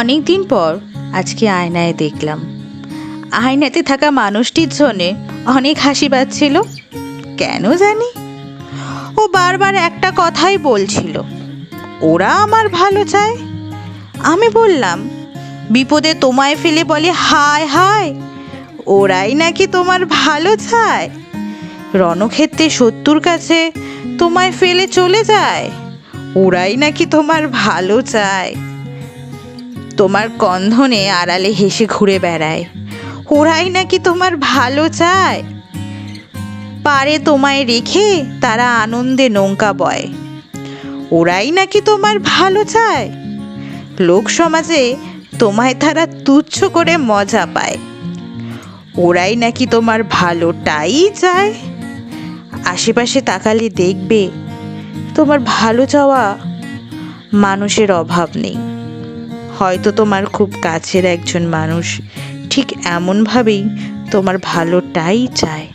অনেক দিন পর আজকে আয়নায় দেখলাম। আয়নাতে থাকা মানুষটির জন্যে অনেক হাসি পাচ্ছিল। কেন জানি? ও বারবার একটা কথাই বলছিল, ওরা আমার ভালো চায়? আমি বললাম, বিপদে তোমায় ফেলে বলে হায় হায়, ওরাই নাকি তোমার ভালো চায়? রণক্ষেত্রে শত্রুর কাছে তোমায় ফেলে চলে যায়, ওরাই নাকি তোমার ভালো চায়? তোমার কন্ধনে আড়ালে হেসে ঘুরে বেড়ায়। ওরাই নাকি তোমার ভালো চায়? পারে তোমায় রেখে তারা আনন্দে নৌকা বয়। ওরাই নাকি তোমার ভালো চায়? লোক সমাজে তোমায় তারা তুচ্ছ করে মজা পায়। ওরাই নাকি তোমার ভালোটাই চায়? আশেপাশে তাকালে দেখবে তোমার ভালো চাওয়া মানুষের অভাব নেই। হয়তো তোমার খুব কাছের একজন মানুষ। ঠিক এমনভাবেই তোমার ভালোটাই চায়।